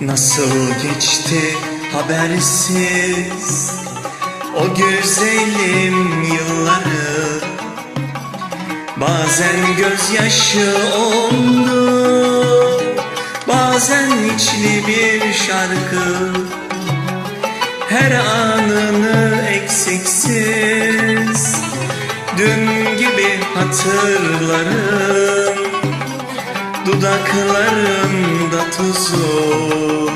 Nasıl geçti habersiz? O güzelim yılları. Bazen gözyaşı oldu Bazen içli bir şarkı. Her anını eksiksiz Dün gibi hatırlarım Dudaklarımda tuzu.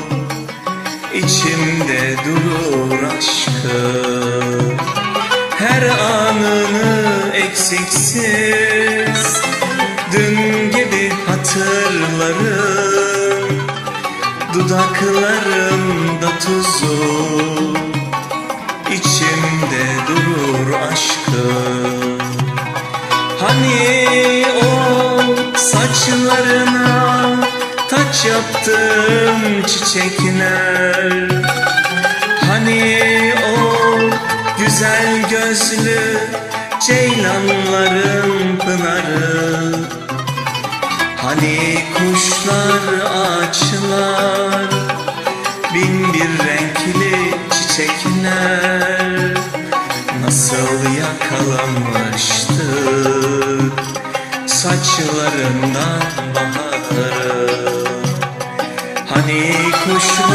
İçimde durur aşkım Her anını eksiksiz. Dün gibi hatırlarım. Dudaklarımda tuzu. İçimde durur aşkım Hani o saçlarına taç yaptım çiçekler Hani o güzel gözlü ceylanların pınarı. Hani kuşlar ağaçlar bin bir renkli çiçekler. Nasıl yakalamıştı saçlarından baharı. Hani kuşlar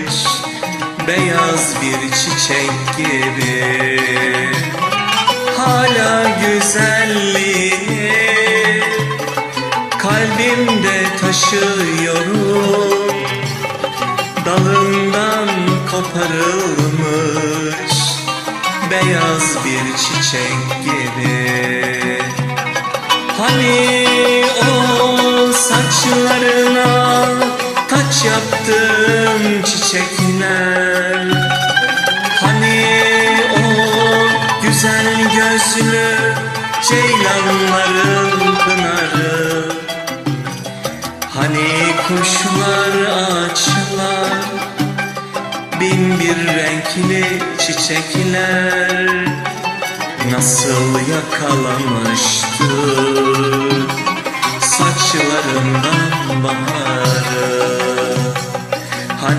beyaz bir çiçek gibi. Hala güzelliğini kalbimde taşıyorum. Dalından koparılmış beyaz bir çiçek gibi. Hani Hani o güzel gözlü ceylanların pınarı. Hani kuşlar ağaçlar bin bir renkli çiçekler. Nasıl yakalamıştı saçlarından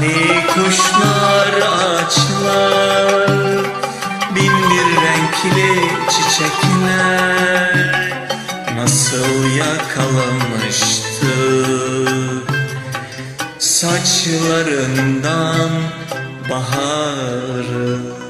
Hani kuşlar ağaçlar bin bir renkli çiçekler Nasıl yakalamıştı? Saçlarından baharı